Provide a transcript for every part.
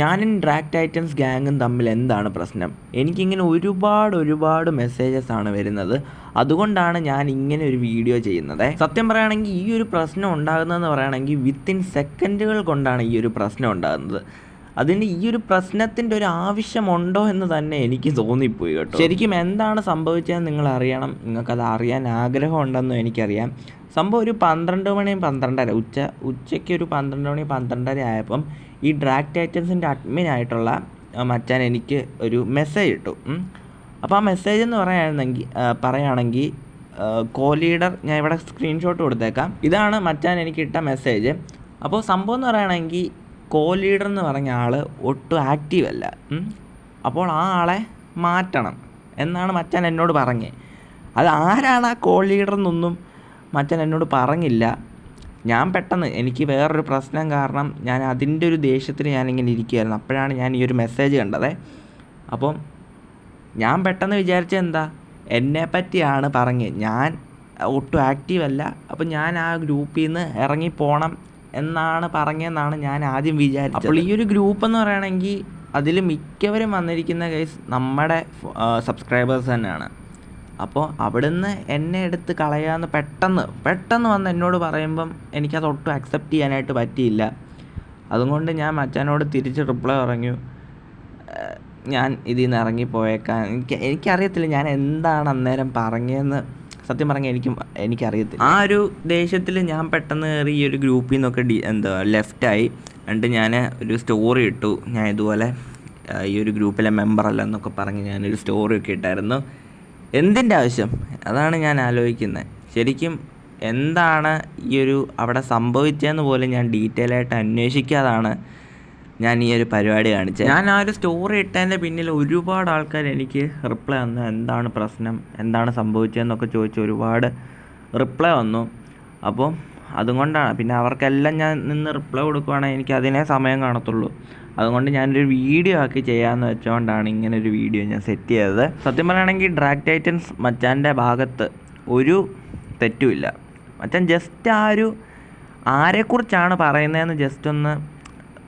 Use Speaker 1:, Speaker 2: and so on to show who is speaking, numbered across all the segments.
Speaker 1: ഞാനും drag Titans ഗ്യാങ്ങും തമ്മിൽ എന്താണ് പ്രശ്നം? എനിക്കിങ്ങനെ ഒരുപാട് ഒരുപാട് മെസ്സേജസ് ആണ് വരുന്നത്. അതുകൊണ്ടാണ് ഞാൻ ഇങ്ങനെ ഒരു വീഡിയോ ചെയ്യുന്നത്. സത്യം പറയുകയാണെങ്കിൽ ഈ ഒരു പ്രശ്നം ഉണ്ടാകുന്നതെന്ന് പറയുകയാണെങ്കിൽ വിത്തിൻ സെക്കൻഡുകൾ കൊണ്ടാണ് ഈ ഒരു പ്രശ്നം ഉണ്ടാകുന്നത്. അതിന് ഈ ഒരു പ്രശ്നത്തിന്റെ ഒരു ആവശ്യമുണ്ടോ എന്ന് തന്നെ എനിക്ക് തോന്നിപ്പോയി കേട്ടോ. ശരിക്കും എന്താണ് സംഭവിച്ചതെന്ന് നിങ്ങൾ അറിയണം നിങ്ങൾക്കത് അറിയാൻ ആഗ്രഹമുണ്ടെന്നും എനിക്കറിയാം. സംഭവം ഒരു പന്ത്രണ്ട് മണി പന്ത്രണ്ടര ഉച്ച ഉച്ചയ്ക്ക് ഒരു പന്ത്രണ്ട് മണി പന്ത്രണ്ടര ആയപ്പം ഈ ഡ്രാഗ് ടൈറ്റൻസിന്റെ അഡ്മിൻ ആയിട്ടുള്ള മച്ചാൻ എനിക്ക് ഒരു മെസ്സേജ് ഇട്ടു. അപ്പോൾ ആ മെസ്സേജ് എന്ന് പറയുകയാണെങ്കിൽ പറയുകയാണെങ്കിൽ കോ ലീഡർ ഞാൻ ഇവിടെ സ്ക്രീൻഷോട്ട് കൊടുത്തേക്കാം. ഇതാണ് മച്ചാൻ എനിക്ക് ഇട്ട മെസ്സേജ് അപ്പോൾ സംഭവം എന്ന് പറയുകയാണെങ്കിൽ കോ ലീഡർ എന്ന് പറഞ്ഞ ആൾ ഒട്ടും ആക്റ്റീവ് അല്ല. അപ്പോൾ ആ ആളെ മാറ്റണം എന്നാണ് മച്ചാൻ എന്നോട് പറഞ്ഞത് അത് ആരാണ് ആ കോ ലീഡർ എന്നൊന്നും മച്ചാൻ എന്നോട് പറഞ്ഞില്ല. ഞാൻ പെട്ടെന്ന് എനിക്ക് വേറൊരു പ്രശ്നം കാരണം ഞാൻ അതിന്റെ ഒരു ദേഷ്യത്തിൽ ഞാനിങ്ങനെ ഇരിക്കുകയായിരുന്നു അപ്പോഴാണ് ഞാൻ ഈ ഒരു മെസ്സേജ് കണ്ടത്. അപ്പം ഞാൻ പെട്ടെന്ന് വിചാരിച്ചത് എന്താ? എന്നെ പറ്റിയാണ് പറഞ്ഞത് ഞാൻ ഒട്ടും ആക്റ്റീവല്ല അപ്പം ഞാൻ ആ ഗ്രൂപ്പിൽ നിന്ന് ഇറങ്ങി പോകണം എന്നാണ് പറഞ്ഞതെന്നാണ് ഞാൻ ആദ്യം വിചാരിച്ചത്. അപ്പോൾ ഈ ഒരു ഗ്രൂപ്പ് എന്ന് പറയുകയാണെങ്കിൽ അതിൽ മിക്കവരും വന്നിരിക്കുന്ന കേസ് നമ്മുടെ സബ്സ്ക്രൈബേഴ്സ് തന്നെയാണ്. അപ്പോൾ അവിടുന്ന് എന്നെ എടുത്ത് കളയാമെന്ന് പെട്ടെന്ന് പെട്ടെന്ന് വന്ന് എന്നോട് പറയുമ്പം എനിക്കത് ഒട്ടും അക്സെപ്റ്റ് ചെയ്യാനായിട്ട് പറ്റിയില്ല. അതുകൊണ്ട് ഞാൻ മച്ചാനോട് തിരിച്ച് റിപ്ലൈ പറഞ്ഞു ഞാൻ ഇതിൽ നിന്ന് ഇറങ്ങിപ്പോയേക്കാൻ എനിക്ക് എനിക്കറിയത്തില്ല ഞാൻ എന്താണ് അന്നേരം പറഞ്ഞതെന്ന് സത്യം പറഞ്ഞാൽ എനിക്ക് എനിക്കറിയത്തില്ല. ആ ഒരു ദേഷ്യത്തിൽ ഞാൻ പെട്ടെന്ന് കയറി ഈ ഒരു ഗ്രൂപ്പിൽ നിന്നൊക്കെ ഡി എന്താ ലെഫ്റ്റായി എന്നിട്ട് ഞാൻ ഒരു സ്റ്റോറി ഇട്ടു. ഞാൻ ഇതുപോലെ ഈ ഒരു ഗ്രൂപ്പിലെ മെമ്പർ അല്ല എന്നൊക്കെ പറഞ്ഞ് ഞാനൊരു സ്റ്റോറി ഒക്കെ ഇട്ടായിരുന്നു. എന്തിന്റെ ആവശ്യം? അതാണ് ഞാൻ ആലോചിക്കുന്നത്. ശരിക്കും എന്താണ് ഈ ഒരു അവിടെ സംഭവിച്ചതെന്ന് പോലും ഞാൻ ഡീറ്റെയിൽ ആയിട്ട് അന്വേഷിക്കാതാണ് ഞാൻ ഈ ഒരു പരിപാടി കാണിച്ചത്. ഞാൻ ആ ഒരു സ്റ്റോറി ഇട്ടതിന്റെ പിന്നിൽ ഒരുപാട് ആൾക്കാർ എനിക്ക് റിപ്ലൈ വന്നു. എന്താണ് പ്രശ്നം? എന്താണ് സംഭവിച്ചതെന്നൊക്കെ ചോദിച്ച് ഒരുപാട് റിപ്ലൈ വന്നു. അപ്പോൾ അതുകൊണ്ടാണ്. പിന്നെ അവർക്കെല്ലാം ഞാൻ നിന്ന് റിപ്ലൈ കൊടുക്കുവാണെങ്കിൽ എനിക്ക് അതിനേ സമയം കാണത്തുള്ളൂ. അതുകൊണ്ട് ഞാനൊരു വീഡിയോ ആക്കി ചെയ്യാമെന്ന് വെച്ചുകൊണ്ടാണ് ഇങ്ങനെ ഒരു വീഡിയോ ഞാൻ സെറ്റ് ചെയ്തത്. സത്യം പറയുകയാണെങ്കിൽ ഡ്രാഗ് ടൈറ്റൻസ് മച്ചാന്റെ ഭാഗത്ത് ഒരു തെറ്റുമില്ല. മച്ചാൻ ജസ്റ്റ് ആ ഒരു ആരെക്കുറിച്ചാണ് പറയുന്നതെന്ന് ജസ്റ്റ് ഒന്ന്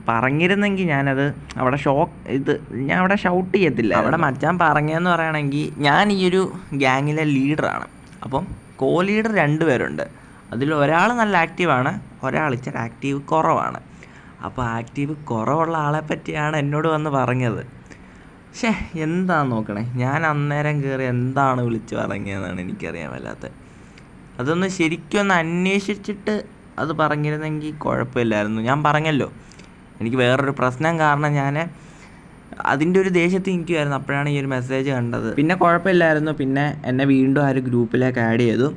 Speaker 1: പറഞ്ഞിരുന്നെങ്കിൽ ഞാനത് അവിടെ ഷോക്ക് ഇത് ഞാൻ അവിടെ ഷൗട്ട് ചെയ്യത്തില്ല. അവിടെ മച്ചാൻ പറഞ്ഞതെന്ന് പറയുകയാണെങ്കിൽ ഞാൻ ഈ ഒരു ഗ്യാങ്ങിലെ ലീഡറാണ് അപ്പം കോ ലീഡർ രണ്ട് പേരുണ്ട് അതിൽ ഒരാൾ നല്ല ആക്റ്റീവാണ് ഒരാൾ ഇച്ചിരി ആക്റ്റീവ് കുറവാണ്. അപ്പോൾ ആക്റ്റീവ് കുറവുള്ള ആളെ പറ്റിയാണ് എന്നോട് വന്ന് പറഞ്ഞത്. പക്ഷേ എന്താണെന്ന് നോക്കണേ? ഞാൻ അന്നേരം കയറി എന്താണ് വിളിച്ച് പറഞ്ഞതെന്നാണ് എനിക്കറിയാൻ വല്ലാത്ത അതൊന്ന് ശരിക്കും ഒന്ന് അന്വേഷിച്ചിട്ട് അത് പറഞ്ഞിരുന്നെങ്കിൽ കുഴപ്പമില്ലായിരുന്നു. ഞാൻ പറഞ്ഞല്ലോ. എനിക്ക് വേറൊരു പ്രശ്നം കാരണം ഞാൻ അതിന്റെ ഒരു ദേഷ്യത്തിൽ നിൽക്കുമായിരുന്നു അപ്പോഴാണ് ഈ ഒരു മെസ്സേജ് കണ്ടത്. പിന്നെ കുഴപ്പമില്ലായിരുന്നു. പിന്നെ എന്നെ വീണ്ടും ആ ഒരു ഗ്രൂപ്പിലേക്ക് ആഡ് ചെയ്തു.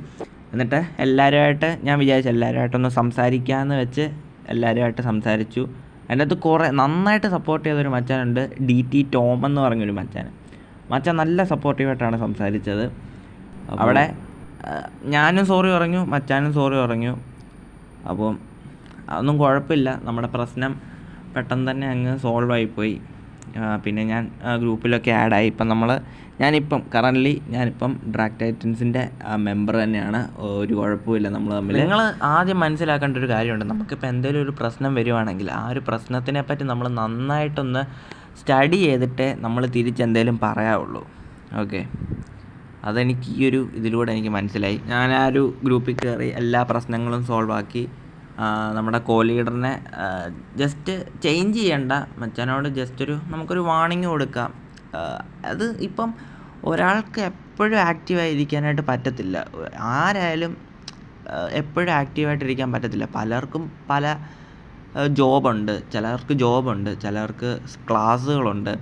Speaker 1: എന്നിട്ട് എല്ലാവരുമായിട്ട് ഞാൻ വിചാരിച്ചു എല്ലാവരുമായിട്ടൊന്ന് സംസാരിക്കാമെന്ന് വെച്ച് എല്ലാവരുമായിട്ട് സംസാരിച്ചു. എന്റെ അത് കുറേ നന്നായിട്ട് സപ്പോർട്ട് ചെയ്തൊരു മച്ചാനുണ്ട്. ഡി ടി ടോം എന്ന് പറഞ്ഞൊരു മച്ചാൻ മച്ചാൻ നല്ല സപ്പോർട്ടീവായിട്ടാണ് സംസാരിച്ചത്. അവിടെ ഞാനും സോറി പറഞ്ഞു മച്ചാനും സോറി പറഞ്ഞു. അപ്പം അതൊന്നും കുഴപ്പമില്ല. നമ്മുടെ പ്രശ്നം പെട്ടെന്ന് തന്നെ അങ്ങ് സോൾവ് ആയിപ്പോയി. പിന്നെ ഞാൻ ഗ്രൂപ്പിലൊക്കെ ആഡായി ഇപ്പം നമ്മൾ ഞാനിപ്പം കറന്റ്ലി ഞാനിപ്പം ഡ്രാക് ടൈറ്റൻസിന്റെ മെമ്പർ തന്നെയാണ്. ഒരു കുഴപ്പമില്ല നമ്മൾ തമ്മിൽ നിങ്ങൾ ആദ്യം മനസ്സിലാക്കേണ്ട ഒരു കാര്യമുണ്ട്. നമുക്കിപ്പോൾ എന്തെങ്കിലും ഒരു പ്രശ്നം വരുവാണെങ്കിൽ ആ ഒരു പ്രശ്നത്തിനെ പറ്റി നമ്മൾ നന്നായിട്ടൊന്ന് സ്റ്റഡി ചെയ്തിട്ടേ നമ്മൾ തിരിച്ചെന്തേലും പറയാവുള്ളൂ. ഓക്കെ അതെനിക്ക് ഈ ഒരു ഇതിലൂടെ എനിക്ക് മനസ്സിലായി. ഞാൻ ആ ഒരു ഗ്രൂപ്പിൽ കയറി എല്ലാ പ്രശ്നങ്ങളും സോൾവ് ആക്കി നമ്മുടെ കോ ലീഡറിനെ ജസ്റ്റ് ചേഞ്ച് ചെയ്യണ്ട. മച്ചാനോട് ജസ്റ്റ് ഒരു നമുക്കൊരു വാണിംഗ് കൊടുക്കാം. അത് ഇപ്പം ഒരാൾക്ക് എപ്പോഴും ആക്റ്റീവായിരിക്കാനായിട്ട് പറ്റത്തില്ല. ആരായാലും എപ്പോഴും ആക്റ്റീവായിട്ടിരിക്കാൻ പറ്റത്തില്ല. പലർക്കും പല ജോബുണ്ട് ചിലർക്ക് ജോബുണ്ട് ചിലർക്ക് ക്ലാസ്സുകളുണ്ട്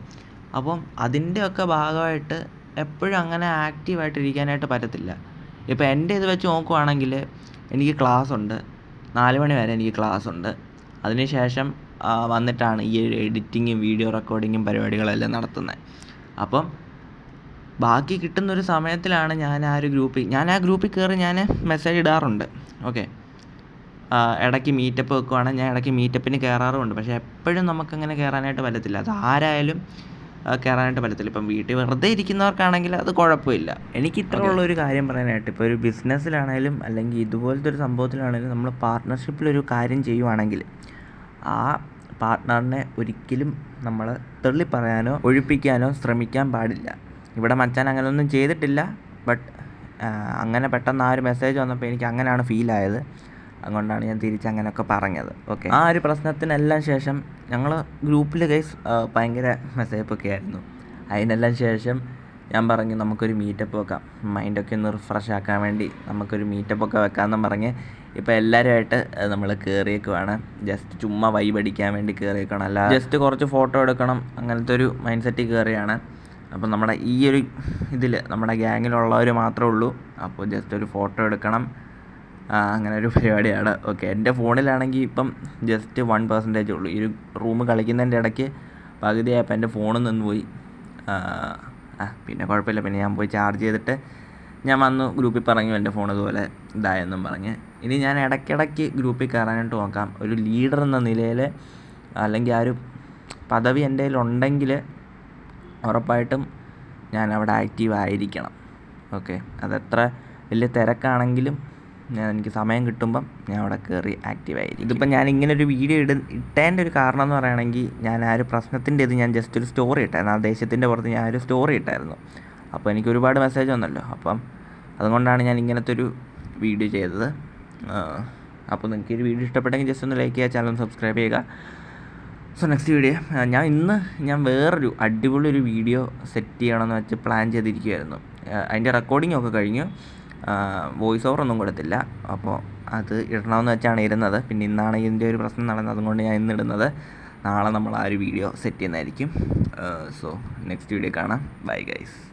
Speaker 1: അപ്പം അതിന്റെയൊക്കെ ഭാഗമായിട്ട് എപ്പോഴും അങ്ങനെ ആക്റ്റീവായിട്ടിരിക്കാനായിട്ട് പറ്റത്തില്ല. ഇപ്പോൾ എന്റെ ഇത് വെച്ച് നോക്കുവാണെങ്കിൽ എനിക്ക് ക്ലാസ് ഉണ്ട്. നാല് മണി വരെ എനിക്ക് ക്ലാസ് ഉണ്ട് അതിനുശേഷം ശേഷം വന്നിട്ടാണ് ഈ എഡിറ്റിങ്ങും വീഡിയോ റെക്കോർഡിങ്ങും പരിപാടികളെല്ലാം നടത്തുന്നത് അപ്പം ബാക്കി കിട്ടുന്നൊരു സമയത്തിലാണ് ഞാൻ ആ ഒരു ഗ്രൂപ്പിൽ ഞാൻ ആ ഗ്രൂപ്പിൽ കയറി ഞാൻ മെസ്സേജ് ഇടാറുണ്ട്. ഓക്കെ. ഇടയ്ക്ക് മീറ്റപ്പ് വെക്കുവാണെങ്കിൽ ഞാൻ ഇടയ്ക്ക് മീറ്റപ്പിന് കയറാറുമുണ്ട്. പക്ഷേ എപ്പോഴും നമുക്കങ്ങനെ കയറാനായിട്ട് പറ്റത്തില്ല. അത് ആരായാലും കയറാനായിട്ട് പറ്റത്തില്ല. ഇപ്പം വീട്ടിൽ വെറുതെ ഇരിക്കുന്നവർക്കാണെങ്കിൽ അത് കുഴപ്പമില്ല. എനിക്ക് ഇത്രയുള്ള ഒരു കാര്യം പറയാനായിട്ട് ഇപ്പോൾ ഒരു ബിസിനസ്സിലാണെങ്കിലും അല്ലെങ്കിൽ ഇതുപോലത്തെ ഒരു സംഭവത്തിലാണെങ്കിലും നമ്മൾ പാർട്ട്ണർഷിപ്പിലൊരു കാര്യം ചെയ്യുവാണെങ്കിൽ ആ പാർട്ട്ണറിനെ ഒരിക്കലും നമ്മൾ തള്ളി പറയാനോ ഒഴിപ്പിക്കാനോ ശ്രമിക്കാൻ പാടില്ല. ഇവിടെ മച്ചാൻ അങ്ങനെയൊന്നും ചെയ്തിട്ടില്ല ബട്ട് അങ്ങനെ പെട്ടെന്ന് ആ ഒരു മെസ്സേജ് വന്നപ്പോൾ എനിക്ക് അങ്ങനെയാണ് ഫീലായത്. അതുകൊണ്ടാണ് ഞാൻ തിരിച്ച് അങ്ങനെയൊക്കെ പറഞ്ഞത്. ഓക്കെ ആ ഒരു പ്രശ്നത്തിനെല്ലാം ശേഷം ഞങ്ങൾ ഗ്രൂപ്പിൽ ഗൈസ് ഭയങ്കര മെസ്സേപ്പൊക്കെ ആയിരുന്നു. അതിനെല്ലാം ശേഷം ഞാൻ പറഞ്ഞു നമുക്കൊരു മീറ്റപ്പ് വെക്കാം. മൈൻഡൊക്കെ ഒന്ന് റിഫ്രഷ് ആക്കാൻ വേണ്ടി നമുക്കൊരു മീറ്റപ്പ് ഒക്കെ വെക്കാമെന്നും പറഞ്ഞ് ഇപ്പോൾ എല്ലാവരുമായിട്ട് നമ്മൾ കയറിയേക്കുവാണ് ജസ്റ്റ് ചുമ്മാ വൈബ് അടിക്കാൻ വേണ്ടി കയറിയേക്കണം അല്ല ജസ്റ്റ് കുറച്ച് ഫോട്ടോ എടുക്കണം. അങ്ങനത്തെ ഒരു മൈൻഡ് സെറ്റിൽ കയറിയാണ് അപ്പോൾ നമ്മുടെ ഈ ഒരു ഇതിൽ നമ്മുടെ ഗ്യാങ്ങിലുള്ളവർ മാത്രമേ ഉള്ളൂ. അപ്പോൾ ജസ്റ്റ് ഒരു ഫോട്ടോ എടുക്കണം. അങ്ങനെ ഒരു പരിപാടിയാണ്. ഓക്കെ എന്റെ ഫോണിലാണെങ്കിൽ ഇപ്പം ജസ്റ്റ് വൺ പെർസെന്റേജ് ഉള്ളൂ. ഈ റൂം കളിക്കുന്നതിന്റെ ഇടയ്ക്ക് പകുതിയായപ്പോൾ എന്റെ ഫോണിൽ നിന്ന് പോയി. ആ പിന്നെ കുഴപ്പമില്ല. പിന്നെ ഞാൻ പോയി ചാർജ് ചെയ്തിട്ട് ഞാൻ വന്നു ഗ്രൂപ്പിൽ പറഞ്ഞു എന്റെ ഫോൺ ഇതുപോലെ ഇതായെന്നും പറഞ്ഞ്. ഇനി ഞാൻ ഇടയ്ക്കിടയ്ക്ക് ഗ്രൂപ്പിൽ കയറാനായിട്ട് നോക്കാം. ഒരു ലീഡർ എന്ന നിലയിൽ അല്ലെങ്കിൽ ആ ഒരു പദവി എന്റെ കയ്യിലുണ്ടെങ്കിൽ ഉറപ്പായിട്ടും ഞാൻ അവിടെ ആക്റ്റീവ് ആയിരിക്കണം. ഓക്കെ അതെത്ര വലിയ തിരക്കാണെങ്കിലും ഞാൻ എനിക്ക് സമയം കിട്ടുമ്പം ഞാൻ അവിടെ കയറി ആക്റ്റീവ് ആയിരിക്കും. ഇതിപ്പോൾ ഞാൻ ഇങ്ങനെ ഒരു വീഡിയോ ഇട ഇട്ടതിന്റെ ഒരു കാരണം എന്ന് പറയുകയാണെങ്കിൽ ഞാൻ ആ ഒരു പ്രശ്നത്തിന്റെ ഇത് ഞാൻ ജസ്റ്റ് ഒരു സ്റ്റോറി ഇട്ടായിരുന്നു ആ ദേശത്തിന്റെ പുറത്ത് ഞാൻ ഒരു സ്റ്റോറി ഇട്ടായിരുന്നു. അപ്പോൾ എനിക്ക് ഒരുപാട് മെസ്സേജ് വന്നല്ലോ. അപ്പം അതുകൊണ്ടാണ് ഞാൻ ഇങ്ങനത്തെ ഒരു വീഡിയോ ചെയ്തത്. അപ്പോൾ നിങ്ങൾക്ക് ഈ വീഡിയോ ഇഷ്ടപ്പെട്ടെങ്കിൽ ജസ്റ്റ് ഒന്ന് ലൈക്ക് ചെയ്യുക ചാനൽ സബ്സ്ക്രൈബ് ചെയ്യുക. സോ നെക്സ്റ്റ് വീഡിയോ ഞാൻ ഇന്ന് ഞാൻ വേറൊരു അടിപൊളി ഒരു വീഡിയോ സെറ്റ് ചെയ്യണമെന്ന് വെച്ച് പ്ലാൻ ചെയ്തിരിക്കുമായിരുന്നു ആ, അതിന്റെ റെക്കോർഡിംഗ് ഒക്കെ കഴിഞ്ഞു. വോയിസ് ഓവർ ഒന്നും കൊടുത്തില്ല. അപ്പോൾ അത് ഇടണമെന്ന് വെച്ചാണ് ഇരുന്നത്. പിന്നെ ഇന്നാണ് ഇതിന്റെ ഒരു പ്രശ്നം നടന്നത്. അതുകൊണ്ട് ഞാൻ ഇന്ന് ഇടുന്നത്. നാളെ നമ്മൾ ആ ഒരു വീഡിയോ സെറ്റ് ചെയ്യുന്നതായിരിക്കും. സോ നെക്സ്റ്റ് വീഡിയോ കാണാം. Bye guys